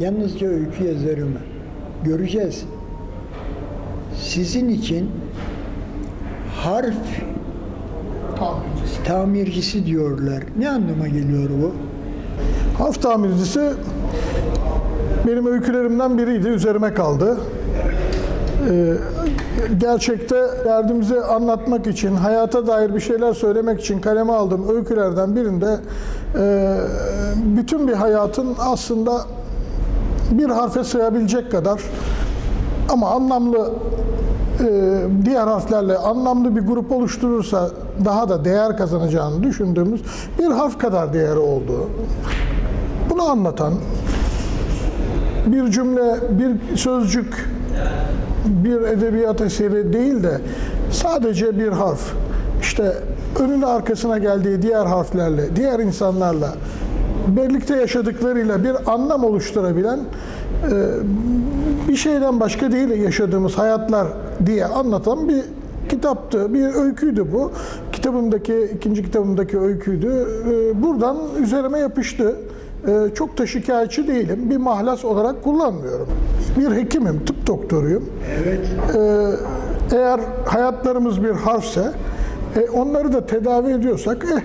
yalnızca öykü yazarı mı? Göreceğiz. Sizin için harf tamircisi diyorlar. Ne anlama geliyor bu? Harf tamircisi benim öykülerimden biriydi. Üzerime kaldı. Ee, gerçekte derdimizi anlatmak için, hayata dair bir şeyler söylemek için kaleme aldığım öykülerden birinde e, bütün bir hayatın aslında bir harfe sığabilecek kadar ama anlamlı e, diğer harflerle anlamlı bir grup oluşturursa daha da değer kazanacağını düşündüğümüz bir harf kadar değeri olduğu. Bunu anlatan bir cümle, bir sözcük, bir edebiyat eseri değil de sadece bir harf. İşte önüne arkasına geldiği diğer harflerle, diğer insanlarla birlikte yaşadıklarıyla bir anlam oluşturabilen e, bir şeyden başka değil yaşadığımız hayatlar diye anlatan bir kitaptı, bir öyküydü bu. Kitabımdaki, ikinci kitabımdaki öyküydü. E, Buradan üzerime yapıştı. E, Çok da şikayetçi değilim. Bir mahlas olarak kullanmıyorum. Bir hekimim, tıp doktoruyum. Evet. Eğer hayatlarımız bir harfse onları da tedavi ediyorsak eh,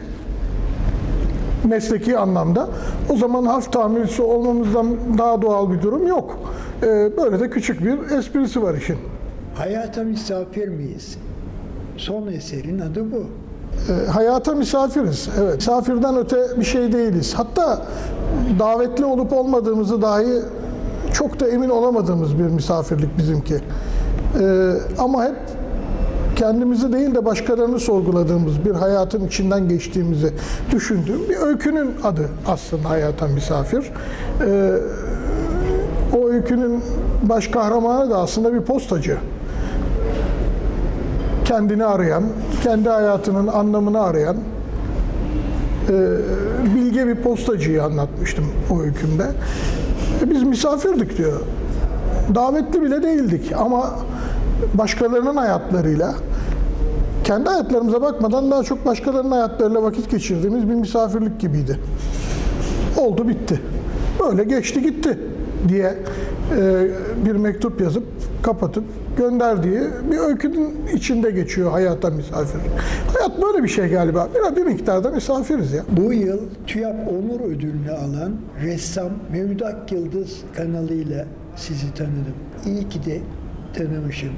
mesleki anlamda o zaman harf tamircisi olmamızdan daha doğal bir durum yok. Ee, böyle de küçük bir esprisi var işin. Hayata misafir miyiz? Son eserin adı bu. Ee, hayata misafiriz. Evet. Misafirden öte bir şey değiliz. Hatta davetli olup olmadığımızı dahi çok da emin olamadığımız bir misafirlik bizimki. Ee, ama hep kendimizi değil de başkalarını sorguladığımız bir hayatın içinden geçtiğimizi düşündüğüm bir öykünün adı aslında hayata misafir. Ee, o öykünün baş kahramanı da aslında bir postacı kendini arayan, kendi hayatının anlamını arayan e, bilge bir postacıyı anlatmıştım o öykümde. E, Biz misafirdik diyor. Davetli bile değildik ama başkalarının hayatlarıyla kendi hayatlarımıza bakmadan daha çok başkalarının hayatlarıyla vakit geçirdiğimiz bir misafirlik gibiydi. Oldu bitti. Böyle geçti gitti diye e, bir mektup yazıp kapatıp gönderdiği bir öykünün içinde geçiyor hayata misafir. Hayat böyle bir şey galiba. Biraz bir miktarda misafiriz ya. Bu yıl TÜYAP Onur Ödülünü alan ressam Mevlüt Akyıldız kanalıyla sizi tanıdım. İyi ki de tanımışım.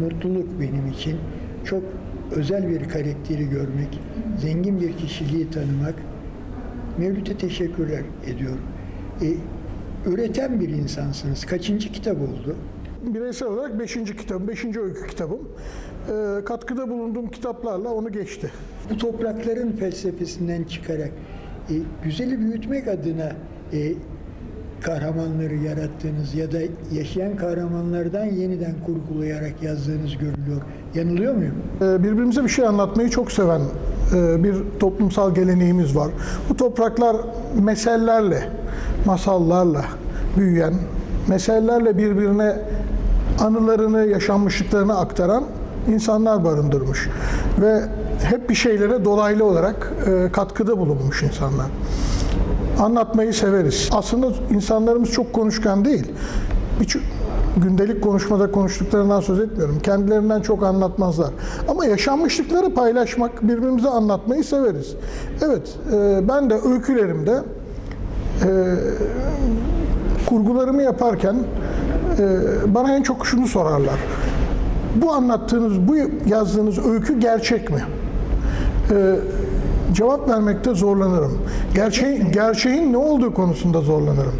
Mutluluk benim için. Çok özel bir karakteri görmek, zengin bir kişiliği tanımak. Mevlüt'e teşekkürler ediyorum. E, üreten bir insansınız. Kaçıncı kitap oldu? Bireysel olarak beşinci kitabım, beşinci öykü kitabım. E, katkıda bulunduğum kitaplarla onu geçti. bu toprakların felsefesinden çıkarak e, güzeli büyütmek adına e, kahramanları yarattığınız ya da yaşayan kahramanlardan yeniden kurgulayarak yazdığınız görülüyor. Yanılıyor muyum? E, birbirimize bir şey anlatmayı çok seven e, bir toplumsal geleneğimiz var. Bu topraklar mesellerle, masallarla büyüyen, mesellerle birbirine anılarını, yaşanmışlıklarını aktaran insanlar barındırmış. Ve hep bir şeylere dolaylı olarak e, katkıda bulunmuş insanlar. Anlatmayı severiz. Aslında insanlarımız çok konuşkan değil. Birçok gündelik konuşmada konuştuklarından söz etmiyorum. Kendilerinden çok anlatmazlar. Ama yaşanmışlıkları paylaşmak, birbirimize anlatmayı severiz. Evet, e, ben de öykülerimde e, kurgularımı yaparken e, bana en çok şunu sorarlar. Bu anlattığınız, bu yazdığınız öykü gerçek mi? E, cevap vermekte zorlanırım. Gerçeğin, gerçeğin ne olduğu konusunda zorlanırım.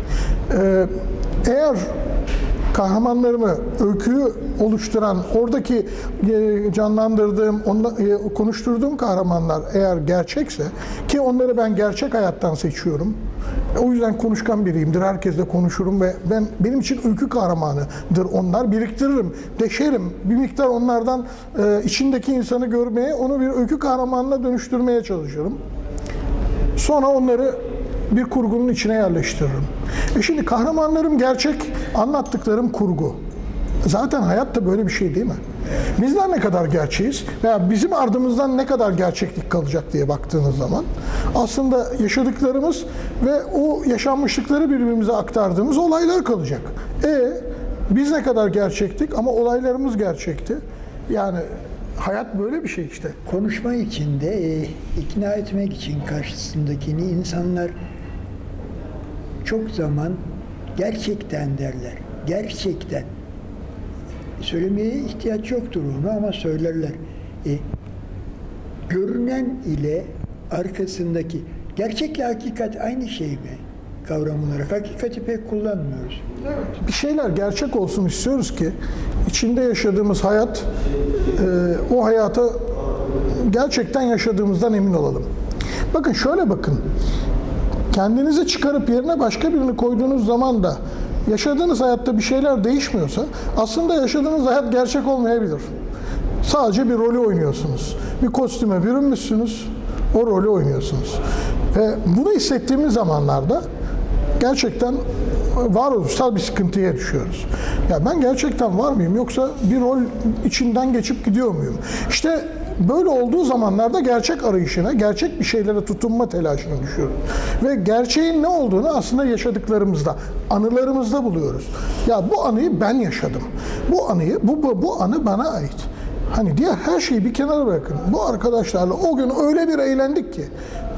E, eğer kahramanlarımı, öyküyü oluşturan, oradaki e, canlandırdığım, onla, e, konuşturduğum kahramanlar eğer gerçekse, ki onları ben gerçek hayattan seçiyorum, o yüzden konuşkan biriyimdir, herkesle konuşurum ve ben benim için öykü kahramanıdır. Onlar, biriktiririm, deşerim, bir miktar onlardan e, içindeki insanı görmeye, onu bir öykü kahramanına dönüştürmeye çalışırım. Sonra onları bir kurgunun içine yerleştiririm. E şimdi kahramanlarım gerçek, anlattıklarım kurgu. Zaten hayat da böyle bir şey değil mi? Bizler ne kadar gerçeğiz veya bizim ardımızdan ne kadar gerçeklik kalacak diye baktığınız zaman aslında yaşadıklarımız ve o yaşanmışlıkları birbirimize aktardığımız olaylar kalacak. E biz ne kadar gerçektik ama olaylarımız gerçekti. Yani hayat böyle bir şey işte. Konuşma için de e, ikna etmek için karşısındakini insanlar çok zaman gerçekten derler. Gerçekten. Söylemeye ihtiyaç yoktur onu ama söylerler. E, görünen ile arkasındaki gerçekle hakikat aynı şey mi? Kavram olarak hakikati pek kullanmıyoruz. Bir şeyler gerçek olsun istiyoruz ki içinde yaşadığımız hayat e, o hayata gerçekten yaşadığımızdan emin olalım. Bakın şöyle bakın. Kendinizi çıkarıp yerine başka birini koyduğunuz zaman da yaşadığınız hayatta bir şeyler değişmiyorsa aslında yaşadığınız hayat gerçek olmayabilir. Sadece bir rolü oynuyorsunuz. Bir kostüme bürünmüşsünüz, o rolü oynuyorsunuz. Ve bunu hissettiğimiz zamanlarda gerçekten varoluşsal bir sıkıntıya düşüyoruz. Ya ben gerçekten var mıyım yoksa bir rol içinden geçip gidiyor muyum? İşte böyle olduğu zamanlarda gerçek arayışına, gerçek bir şeylere tutunma telaşına düşüyoruz. Ve gerçeğin ne olduğunu aslında yaşadıklarımızda, anılarımızda buluyoruz. Ya bu anıyı ben yaşadım. Bu anıyı, bu, bu, bu anı bana ait. Hani diğer her şeyi bir kenara bırakın. Bu arkadaşlarla o gün öyle bir eğlendik ki.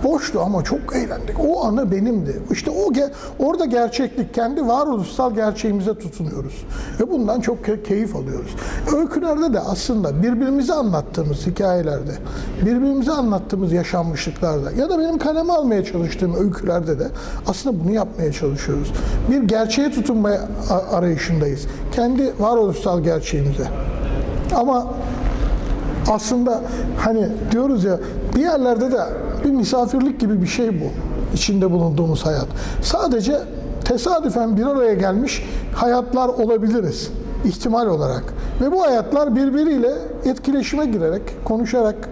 Boştu ama çok eğlendik. O anı benimdi. İşte o ge- orada gerçeklik, kendi varoluşsal gerçeğimize tutunuyoruz. Ve bundan çok ke- keyif alıyoruz. Öykülerde de aslında birbirimize anlattığımız hikayelerde, birbirimize anlattığımız yaşanmışlıklarda ya da benim kaleme almaya çalıştığım öykülerde de aslında bunu yapmaya çalışıyoruz. Bir gerçeğe tutunmaya arayışındayız. Kendi varoluşsal gerçeğimize. Ama aslında hani diyoruz ya bir yerlerde de bir misafirlik gibi bir şey bu. içinde bulunduğumuz hayat. Sadece tesadüfen bir araya gelmiş hayatlar olabiliriz ihtimal olarak. Ve bu hayatlar birbiriyle etkileşime girerek, konuşarak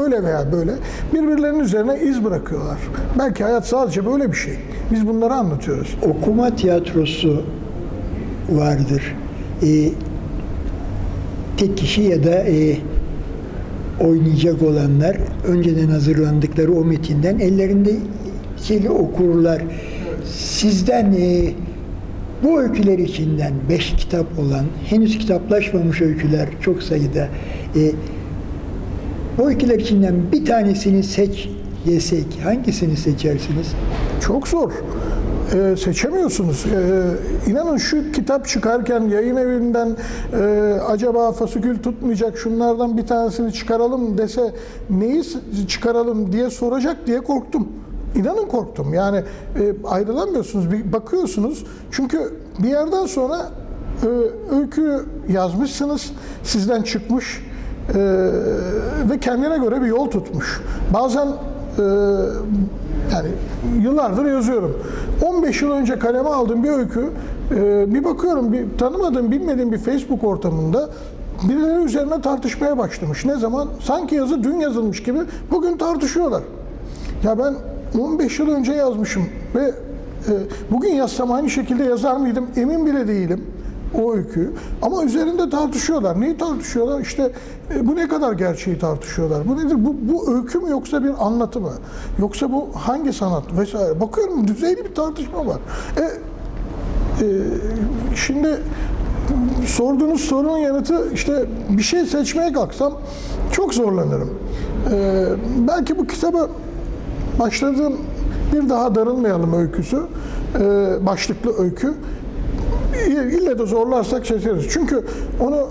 öyle veya böyle birbirlerinin üzerine iz bırakıyorlar. Belki hayat sadece böyle bir şey. Biz bunları anlatıyoruz. okuma tiyatrosu vardır. E, tek kişi ya da e, oynayacak olanlar önceden hazırlandıkları o metinden ellerinde şeyi okurlar. Sizden e, bu öyküler içinden beş kitap olan, henüz kitaplaşmamış öyküler çok sayıda. E, bu öyküler içinden bir tanesini seç desek hangisini seçersiniz? Çok zor. Ee, seçemiyorsunuz. Ee, inanın şu kitap çıkarken yayın evinden e, acaba fasikül tutmayacak şunlardan bir tanesini çıkaralım dese neyi çıkaralım diye soracak diye korktum. İnanın korktum. Yani e, ayrılamıyorsunuz. Bir bakıyorsunuz. Çünkü bir yerden sonra e, öykü yazmışsınız. Sizden çıkmış. e, ve kendine göre bir yol tutmuş. Bazen e, yani yıllardır yazıyorum. 15 yıl önce kaleme aldığım bir öykü, e, bir bakıyorum bir tanımadığım, bilmediğim bir Facebook ortamında birileri üzerine tartışmaya başlamış. Ne zaman? Sanki yazı dün yazılmış gibi bugün tartışıyorlar. Ya ben 15 yıl önce yazmışım ve e, bugün yazsam aynı şekilde yazar mıydım emin bile değilim o öykü. Ama üzerinde tartışıyorlar. Neyi tartışıyorlar? İşte e, bu ne kadar gerçeği tartışıyorlar. Bu nedir? Bu, bu öykü mü yoksa bir anlatı mı? Yoksa bu hangi sanat vesaire. Bakıyorum düzeyli bir tartışma var. E, e, şimdi sorduğunuz sorunun yanıtı işte bir şey seçmeye kalksam çok zorlanırım. E, belki bu kitabı başladığım bir daha darılmayalım öyküsü, e, başlıklı öykü. İlle de zorlarsak seçeriz. Çünkü onu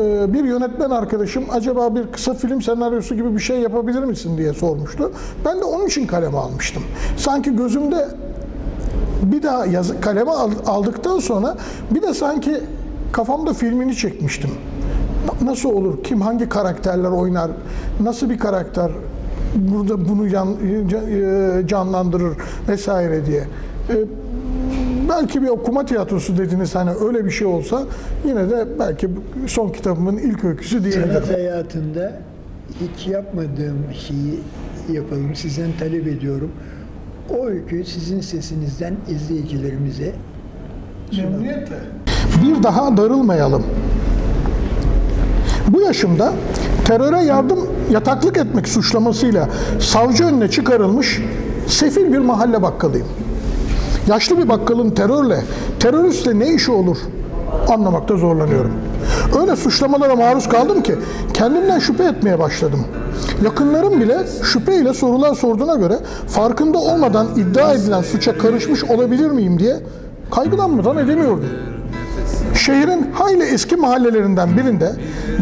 e, bir yönetmen arkadaşım acaba bir kısa film senaryosu gibi bir şey yapabilir misin diye sormuştu. Ben de onun için kaleme almıştım. Sanki gözümde bir daha yazı, kaleme al- aldıktan sonra bir de sanki kafamda filmini çekmiştim. Na- Nasıl olur? Kim hangi karakterler oynar? Nasıl bir karakter burada bunu yan- can- e, canlandırır vesaire diye. Belki bir okuma tiyatrosu dediniz hani öyle bir şey olsa yine de belki son kitabımın ilk öyküsü diyebilirim. Sanat hayatında hiç yapmadığım şeyi yapalım. Sizden talep ediyorum. O öyküyü sizin sesinizden izleyicilerimize sunalım. Memnuniyetle. Bir daha darılmayalım. Bu yaşımda teröre yardım yataklık etmek suçlamasıyla savcı önüne çıkarılmış sefil bir mahalle bakkalıyım. Yaşlı bir bakkalın terörle, teröristle ne işi olur anlamakta zorlanıyorum. Öyle suçlamalara maruz kaldım ki kendimden şüphe etmeye başladım. Yakınlarım bile şüpheyle sorular sorduğuna göre farkında olmadan iddia edilen suça karışmış olabilir miyim diye kaygılanmadan edemiyordum. Şehrin hayli eski mahallelerinden birinde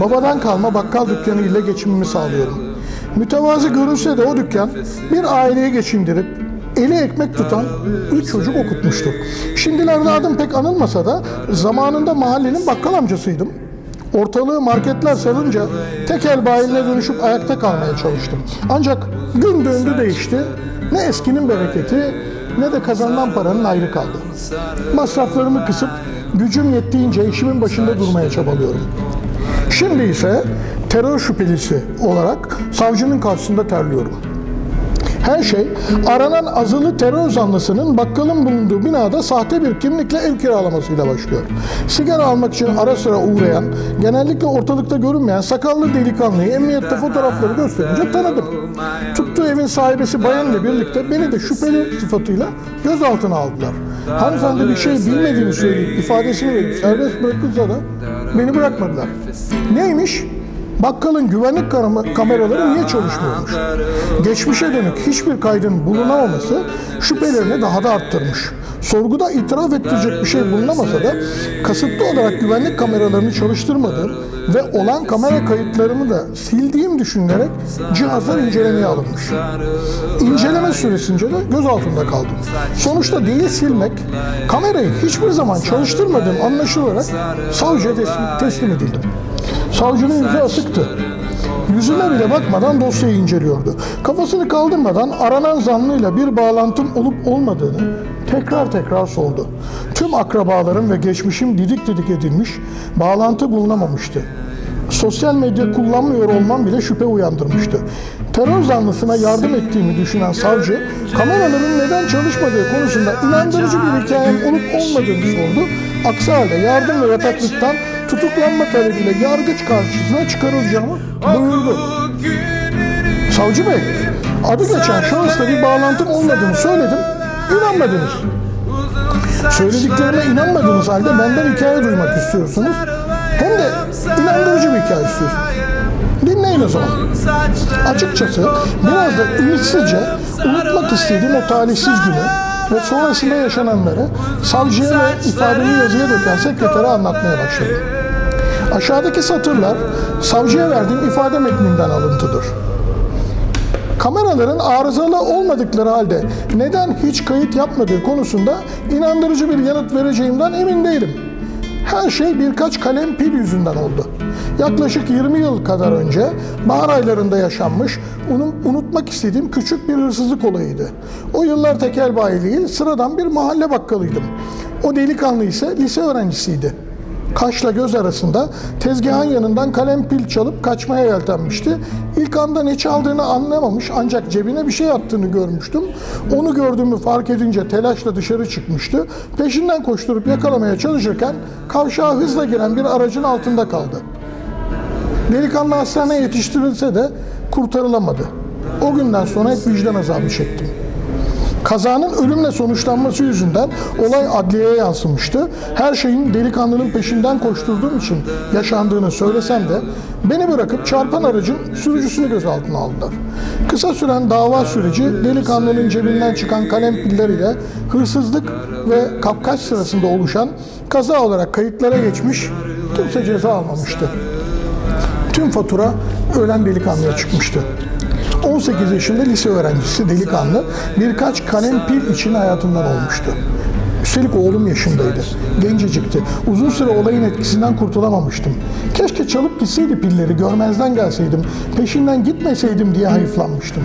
babadan kalma bakkal dükkanı ile geçimimi sağlıyorum. Mütevazı görünse de o dükkan bir aileye geçindirip eli ekmek tutan üç çocuk okutmuştu. Şimdilerde adım pek anılmasa da zamanında mahallenin bakkal amcasıydım. Ortalığı marketler sarınca tekel bayiline dönüşüp ayakta kalmaya çalıştım. Ancak gün döndü değişti. Ne eskinin bereketi ne de kazanılan paranın ayrı kaldı. Masraflarımı kısıp gücüm yettiğince işimin başında durmaya çabalıyorum. Şimdi ise terör şüphelisi olarak savcının karşısında terliyorum. Her şey aranan azılı terör zanlısının bakkalın bulunduğu binada sahte bir kimlikle ev kiralamasıyla başlıyor. Sigara almak için ara sıra uğrayan, genellikle ortalıkta görünmeyen sakallı delikanlıyı emniyette fotoğrafları gösterince tanıdım. Tuttuğu evin sahibesi bayanla birlikte beni de şüpheli sıfatıyla gözaltına aldılar. Hanımefendi bir şey bilmediğini söyleyip ifadesini verip serbest bırakılsa da beni bırakmadılar. Neymiş? Bakkalın güvenlik kam- kameraları niye çalışmıyormuş? Geçmişe dönük hiçbir kaydın bulunamaması şüphelerini daha da arttırmış. Sorguda itiraf ettirecek bir şey bulunamasa da kasıtlı olarak güvenlik kameralarını çalıştırmadığım ve olan kamera kayıtlarımı da sildiğim düşünülerek cihazlar incelemeye alınmış. İnceleme süresince de gözaltında kaldım. Sonuçta değil silmek, kamerayı hiçbir zaman çalıştırmadığım anlaşılarak savcıya teslim edildim. Savcının yüzü asıktı. Yüzüme bile bakmadan dosyayı inceliyordu. Kafasını kaldırmadan aranan zanlıyla bir bağlantım olup olmadığını tekrar tekrar sordu. Tüm akrabalarım ve geçmişim didik didik edilmiş, bağlantı bulunamamıştı. Sosyal medya kullanmıyor olmam bile şüphe uyandırmıştı. Terör zanlısına yardım ettiğimi düşünen savcı, kameraların neden çalışmadığı konusunda inandırıcı bir hikayem olup olmadığını sordu. Aksi halde yardım ve yataklıktan tutuklanma talebiyle yargıç karşısına çıkarılacağımı buyurdu. Savcı Bey, adı geçen şahısla bir bağlantım olmadığını söyledim, inanmadınız. Söylediklerime inanmadığınız halde benden hikaye duymak istiyorsunuz. Hem de inandırıcı bir hikaye istiyorsunuz. Dinleyin o zaman. Açıkçası biraz da ümitsizce unutmak istediğim o talihsiz günü ve sonrasında yaşananları savcıya ve ifademi yazıya döken sekretere anlatmaya başladım. Aşağıdaki satırlar savcıya verdiğim ifade metninden alıntıdır. Kameraların arızalı olmadıkları halde neden hiç kayıt yapmadığı konusunda inandırıcı bir yanıt vereceğimden emin değilim. Her şey birkaç kalem pil yüzünden oldu. Yaklaşık 20 yıl kadar önce bahar aylarında yaşanmış, unu- unutmak istediğim küçük bir hırsızlık olayıydı. O yıllar tekel bayi değil, sıradan bir mahalle bakkalıydım. O delikanlı ise lise öğrencisiydi. Kaşla göz arasında tezgahın yanından kalem pil çalıp kaçmaya yeltenmişti. İlk anda ne çaldığını anlamamış ancak cebine bir şey attığını görmüştüm. Onu gördüğümü fark edince telaşla dışarı çıkmıştı. Peşinden koşturup yakalamaya çalışırken kavşağa hızla giren bir aracın altında kaldı. Delikanlı hastaneye yetiştirilse de kurtarılamadı. O günden sonra hep vicdan azabı çektim. Kazanın ölümle sonuçlanması yüzünden olay adliyeye yansımıştı. Her şeyin delikanlının peşinden koşturduğum için yaşandığını söylesem de beni bırakıp çarpan aracın sürücüsünü gözaltına aldılar. Kısa süren dava süreci delikanlının cebinden çıkan kalem pilleriyle hırsızlık ve kapkaç sırasında oluşan kaza olarak kayıtlara geçmiş, kimse ceza almamıştı. Tüm fatura ölen delikanlıya çıkmıştı. 18 yaşında lise öğrencisi delikanlı birkaç kalem pil için hayatından olmuştu. Üstelik oğlum yaşındaydı. Gencecikti. Uzun süre olayın etkisinden kurtulamamıştım. Keşke çalıp gitseydi pilleri, görmezden gelseydim, peşinden gitmeseydim diye hayıflanmıştım.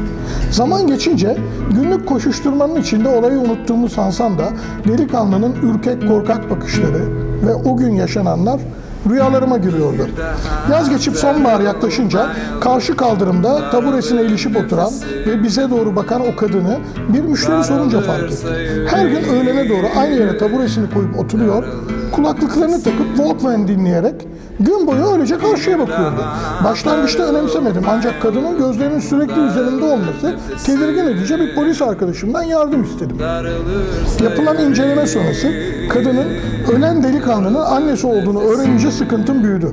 Zaman geçince günlük koşuşturmanın içinde olayı unuttuğumu sansam da delikanlının ürkek korkak bakışları ve o gün yaşananlar rüyalarıma giriyordu. Yaz geçip sonbahar yaklaşınca karşı kaldırımda taburesine ilişip oturan ve bize doğru bakan o kadını bir müşteri sorunca fark ettim. Her gün öğlene doğru aynı yere taburesini koyup oturuyor, kulaklıklarını takıp Walkman dinleyerek gün boyu öylece karşıya bakıyordu. Başlangıçta önemsemedim ancak kadının gözlerinin sürekli üzerinde olması tedirgin edici bir polis arkadaşımdan yardım istedim. Yapılan inceleme sonrası kadının ölen delikanlının annesi olduğunu öğrenince sıkıntım büyüdü.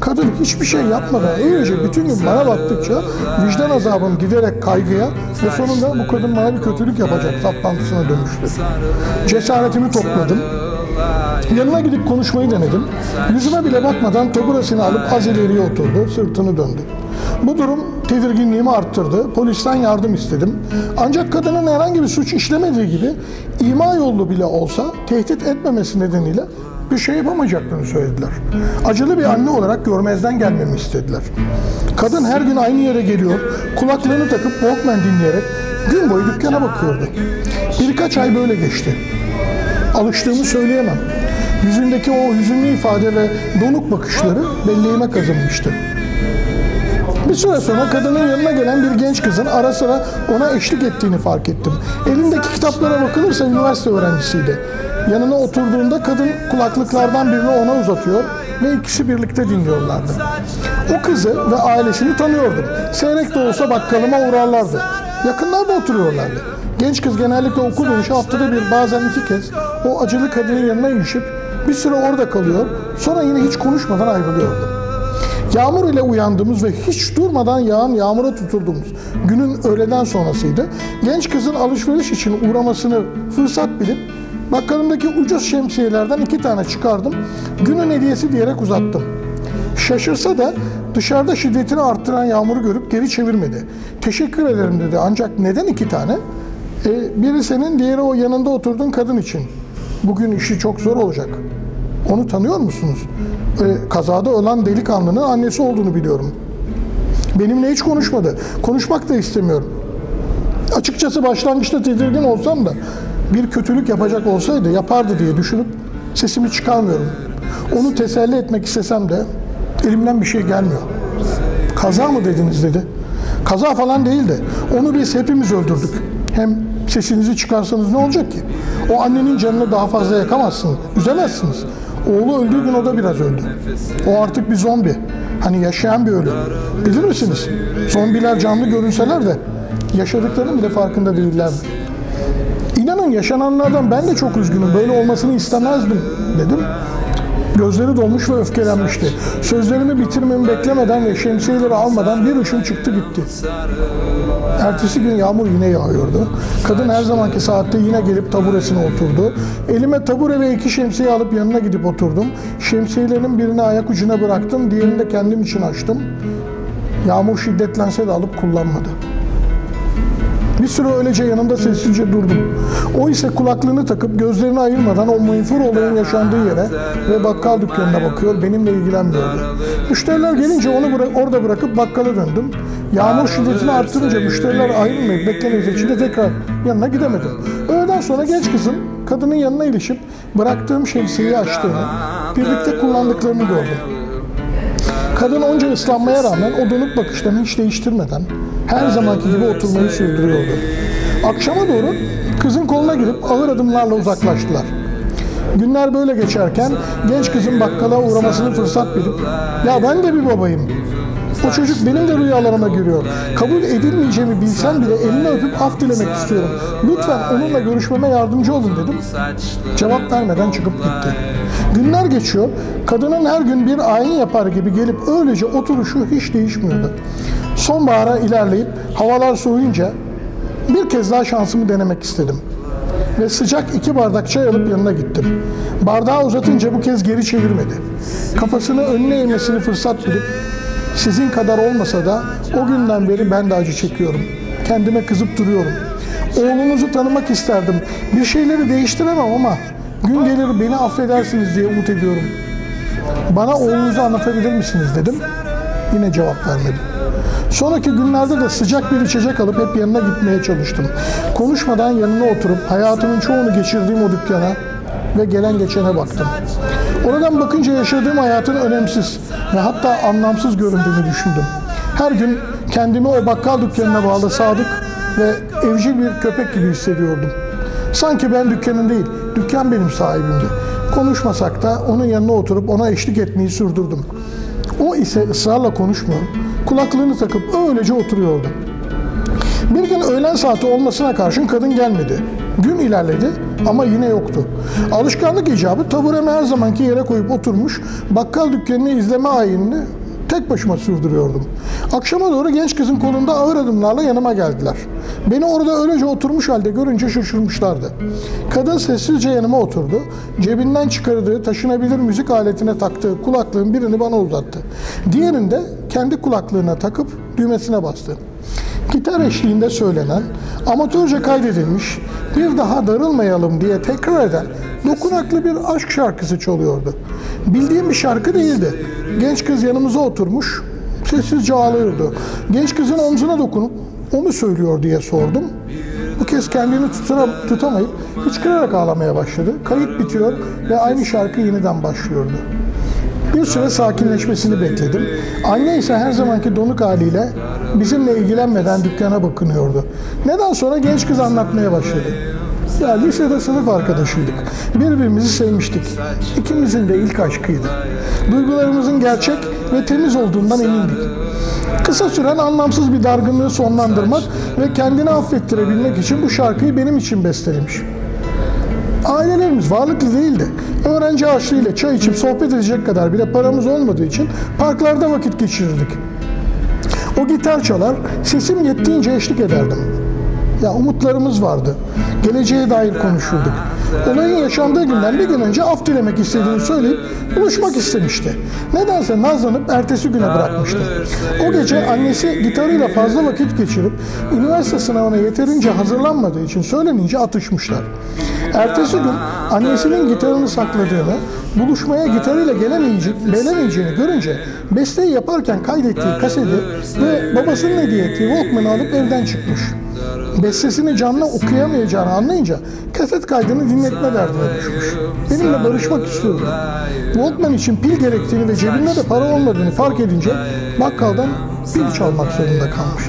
Kadın hiçbir şey yapmadan öylece bütün gün bana baktıkça vicdan azabım giderek kaygıya ve sonunda bu kadın bana bir kötülük yapacak saplantısına dönüştü. Cesaretimi topladım. Yanına gidip konuşmayı denedim. Yüzüme bile bakmadan taburasını alıp az ileriye oturdu, sırtını döndü. Bu durum tedirginliğimi arttırdı. Polisten yardım istedim. Ancak kadının herhangi bir suç işlemediği gibi ima yollu bile olsa tehdit etmemesi nedeniyle bir şey yapamayacaklarını söylediler. Acılı bir anne olarak görmezden gelmemi istediler. Kadın her gün aynı yere geliyor, kulaklığını takıp Walkman dinleyerek gün boyu dükkana bakıyordu. Birkaç ay böyle geçti. Alıştığımı söyleyemem. Yüzündeki o hüzünlü ifade ve donuk bakışları belleğime kazınmıştı. Bir süre sonra kadının yanına gelen bir genç kızın ara sıra ona eşlik ettiğini fark ettim. Elindeki kitaplara bakılırsa üniversite öğrencisiydi. Yanına oturduğunda kadın kulaklıklardan birini ona uzatıyor ve ikisi birlikte dinliyorlardı. O kızı ve ailesini tanıyordum. Seyrek de olsa bakkalıma uğrarlardı. Yakınlarda oturuyorlardı. Genç kız genellikle okul dönüşü haftada bir bazen iki kez o acılı kadının yanına ilişip bir süre orada kalıyor sonra yine hiç konuşmadan ayrılıyordu. Yağmur ile uyandığımız ve hiç durmadan yağan yağmura tutulduğumuz günün öğleden sonrasıydı. Genç kızın alışveriş için uğramasını fırsat bilip bakkalımdaki ucuz şemsiyelerden iki tane çıkardım. Günün hediyesi diyerek uzattım. Şaşırsa da dışarıda şiddetini arttıran yağmuru görüp geri çevirmedi. Teşekkür ederim dedi ancak neden iki tane? E, biri senin, diğeri o yanında oturduğun kadın için. Bugün işi çok zor olacak. Onu tanıyor musunuz? E, kazada ölen delikanlının annesi olduğunu biliyorum. Benimle hiç konuşmadı. Konuşmak da istemiyorum. Açıkçası başlangıçta tedirgin olsam da bir kötülük yapacak olsaydı yapardı diye düşünüp sesimi çıkarmıyorum. Onu teselli etmek istesem de elimden bir şey gelmiyor. Kaza mı dediniz dedi. Kaza falan değildi. Onu biz hepimiz öldürdük. Hem sesinizi çıkarsanız ne olacak ki? O annenin canını daha fazla yakamazsınız, üzemezsiniz. Oğlu öldüğü gün o da biraz öldü. O artık bir zombi. Hani yaşayan bir ölü. Bilir misiniz? Zombiler canlı görünseler de yaşadıklarının bile farkında değillerdi. İnanın yaşananlardan ben de çok üzgünüm. Böyle olmasını istemezdim dedim. Gözleri dolmuş ve öfkelenmişti. Sözlerimi bitirmemi beklemeden ve şemsiyeleri almadan bir ışın çıktı gitti. Ertesi gün yağmur yine yağıyordu. Kadın her zamanki saatte yine gelip taburesine oturdu. Elime tabure ve iki şemsiye alıp yanına gidip oturdum. Şemsiyelerin birini ayak ucuna bıraktım, diğerini de kendim için açtım. Yağmur şiddetlense de alıp kullanmadı. Bir süre öylece yanında sessizce durdum. O ise kulaklığını takıp gözlerini ayırmadan o menfur olayın yaşandığı yere ve bakkal dükkanına bakıyor, benimle ilgilenmiyordu. Müşteriler gelince onu bıra- orada bırakıp bakkala döndüm. Yağmur şiddetini arttırınca müşteriler ayrılmayıp beklemediği için de tekrar yanına gidemedim. Öğleden sonra genç kızın kadının yanına ilişip bıraktığım şemsiyeyi açtığını, birlikte kullandıklarını gördüm. Kadın onca ıslanmaya rağmen o donuk bakışlarını hiç değiştirmeden her zamanki gibi oturmayı sürdürüyordu. Akşama doğru kızın koluna girip ağır adımlarla uzaklaştılar. Günler böyle geçerken genç kızın bakkala uğramasını fırsat bilip ya ben de bir babayım. O çocuk benim de rüyalarıma giriyor. Kabul edilmeyeceğimi bilsem bile elini öpüp af dilemek istiyorum. Lütfen onunla görüşmeme yardımcı olun dedim. Cevap vermeden çıkıp gitti. Günler geçiyor. Kadının her gün bir ayin yapar gibi gelip öylece oturuşu hiç değişmiyordu. Sonbahara ilerleyip havalar soğuyunca bir kez daha şansımı denemek istedim. Ve sıcak iki bardak çay alıp yanına gittim. Bardağı uzatınca bu kez geri çevirmedi. Kafasını önüne eğmesini fırsat bilip sizin kadar olmasa da o günden beri ben de acı çekiyorum. Kendime kızıp duruyorum. Oğlunuzu tanımak isterdim. Bir şeyleri değiştiremem ama gün gelir beni affedersiniz diye umut ediyorum. Bana oğlunuzu anlatabilir misiniz dedim. Yine cevap vermedi. Sonraki günlerde de sıcak bir içecek alıp hep yanına gitmeye çalıştım. Konuşmadan yanına oturup hayatımın çoğunu geçirdiğim o dükkana ve gelen geçene baktım. Oradan bakınca yaşadığım hayatın önemsiz ve hatta anlamsız göründüğünü düşündüm. Her gün kendimi o bakkal dükkanına bağlı sadık ve evcil bir köpek gibi hissediyordum. Sanki ben dükkanın değil, dükkan benim sahibimdi. Konuşmasak da onun yanına oturup ona eşlik etmeyi sürdürdüm. O ise ısrarla konuşmuyor, kulaklığını takıp öylece oturuyordu. Bir gün öğlen saati olmasına karşın kadın gelmedi. Gün ilerledi ama yine yoktu. Alışkanlık icabı taburemi her zamanki yere koyup oturmuş, bakkal dükkanını izleme ayinini tek başıma sürdürüyordum. Akşama doğru genç kızın kolunda ağır adımlarla yanıma geldiler. Beni orada öylece oturmuş halde görünce şaşırmışlardı. Kadın sessizce yanıma oturdu. Cebinden çıkardığı taşınabilir müzik aletine taktığı kulaklığın birini bana uzattı. Diğerini de kendi kulaklığına takıp düğmesine bastı. Gitar eşliğinde söylenen, amatörce kaydedilmiş, bir daha darılmayalım diye tekrar eden dokunaklı bir aşk şarkısı çalıyordu. Bildiğim bir şarkı değildi. Genç kız yanımıza oturmuş, sessizce ağlıyordu. Genç kızın omzuna dokunup, o mu söylüyor diye sordum. Bu kez kendini tutuna, tutamayıp hıçkırarak ağlamaya başladı. Kayıt bitiyor ve aynı şarkı yeniden başlıyordu. Bir süre sakinleşmesini bekledim. Anne ise her zamanki donuk haliyle bizimle ilgilenmeden dükkana bakınıyordu. Neden sonra genç kız anlatmaya başladı. Ya lisede sınıf arkadaşıydık. Birbirimizi sevmiştik. İkimizin de ilk aşkıydı. Duygularımızın gerçek ve temiz olduğundan emindik. Kısa süren anlamsız bir dargınlığı sonlandırmak ve kendini affettirebilmek için bu şarkıyı benim için bestelemiş. Ailelerimiz varlıklı değildi. Öğrenci harçlığıyla çay içip sohbet edecek kadar bile paramız olmadığı için parklarda vakit geçirirdik. O gitar çalar, sesim yettiğince eşlik ederdim. Ya umutlarımız vardı. Geleceğe dair konuşurduk. Olayın yaşandığı günden bir gün önce af dilemek istediğini söyleyip buluşmak istemişti. Nedense nazlanıp ertesi güne bırakmıştı. O gece annesi gitarıyla fazla vakit geçirip üniversite sınavına yeterince hazırlanmadığı için söylenince atışmışlar. Ertesi gün annesinin gitarını sakladığını, buluşmaya gitarıyla gelemeyeceğini görünce besteyi yaparken kaydettiği kaseti ve babasının hediye ettiği Walkman'ı alıp evden çıkmış. Bestesini canlı okuyamayacağını anlayınca kaset kaydını dinletme derdine düşmüş. Benimle barışmak istiyordu. Walkman için pil gerektiğini ve cebinde de para olmadığını fark edince bakkaldan pil çalmak zorunda kalmış.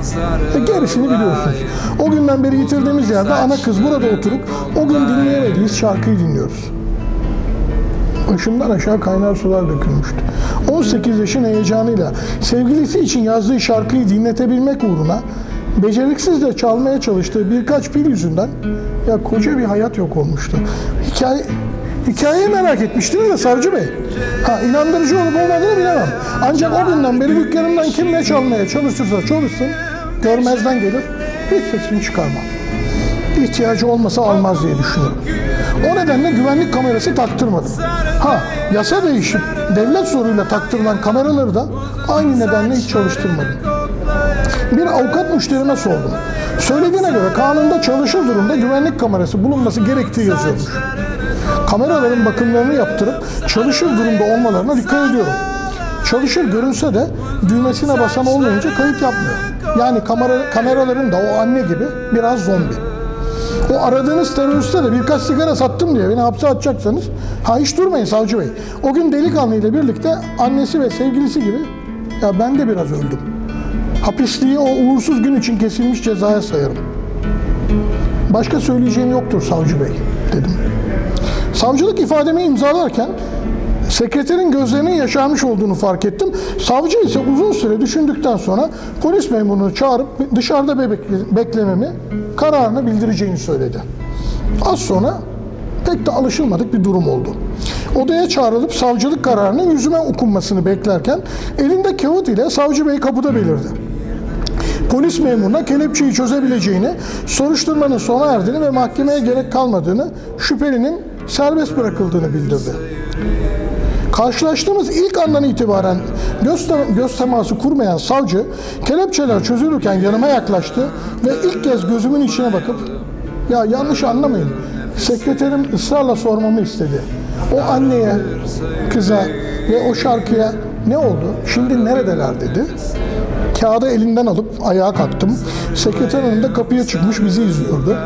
Ve gerisini biliyorsunuz. O günden beri yitirdiğimiz yerde ana kız burada oturup o gün dinleyemediğimiz şarkıyı dinliyoruz. Başımdan aşağı kaynar sular dökülmüştü. 18 yaşın heyecanıyla sevgilisi için yazdığı şarkıyı dinletebilmek uğruna beceriksizce çalmaya çalıştığı birkaç pil yüzünden ya koca bir hayat yok olmuştu. Hikaye Hikayeyi merak etmiştiniz de Savcı Bey. Ha inandırıcı olup olmadığını bilemem. Ancak o günden beri dükkanımdan kim ne çalmaya çalışırsa çalışsın görmezden gelir hiç sesini çıkarmam. İhtiyacı olmasa almaz diye düşünüyorum. O nedenle güvenlik kamerası taktırmadım. Ha yasa değişip devlet zoruyla taktırılan kameraları da aynı nedenle hiç çalıştırmadım. Bir avukat müşterime sordum. Söylediğine göre kanunda çalışır durumda güvenlik kamerası bulunması gerektiği yazıyormuş. Kameraların bakımlarını yaptırıp çalışır durumda olmalarına dikkat ediyorum. Çalışır görünse de düğmesine basan olmayınca kayıt yapmıyor. Yani kamera, kameraların da o anne gibi biraz zombi. O aradığınız teröriste de birkaç sigara sattım diye beni hapse atacaksanız ha hiç durmayın savcı bey. O gün delikanlı ile birlikte annesi ve sevgilisi gibi ya ben de biraz öldüm. Hapisliği o uğursuz gün için kesilmiş cezaya sayarım. Başka söyleyeceğim yoktur savcı bey dedim. Savcılık ifademi imzalarken sekreterin gözlerinin yaşarmış olduğunu fark ettim. Savcı ise uzun süre düşündükten sonra polis memurunu çağırıp dışarıda beklememi kararını bildireceğini söyledi. Az sonra pek de alışılmadık bir durum oldu. Odaya çağrılıp savcılık kararının yüzüme okunmasını beklerken elinde kağıt ile savcı bey kapıda belirdi polis memuruna kelepçeyi çözebileceğini, soruşturmanın sona erdiğini ve mahkemeye gerek kalmadığını, şüphelinin serbest bırakıldığını bildirdi. Karşılaştığımız ilk andan itibaren göz, göz teması kurmayan savcı, kelepçeler çözülürken yanıma yaklaştı ve ilk kez gözümün içine bakıp, ya yanlış anlamayın, sekreterim ısrarla sormamı istedi. O anneye, kıza ve o şarkıya ne oldu, şimdi neredeler dedi. Kağıdı elinden alıp ayağa kalktım. Sekreter hanım da kapıya çıkmış bizi izliyordu.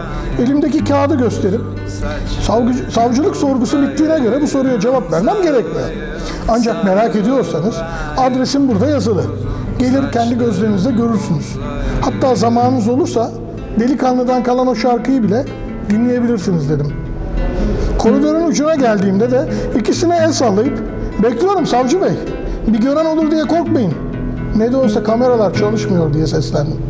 Elimdeki kağıdı gösterip savcı, savcılık sorgusu bittiğine göre bu soruya cevap vermem gerekmiyor. Ancak merak ediyorsanız adresim burada yazılı. Gelir kendi gözlerinizle görürsünüz. Hatta zamanınız olursa delikanlıdan kalan o şarkıyı bile dinleyebilirsiniz dedim. Koridorun ucuna geldiğimde de ikisine el sallayıp bekliyorum savcı bey. Bir gören olur diye korkmayın. Ne de olsa kameralar çalışmıyor diye seslendim.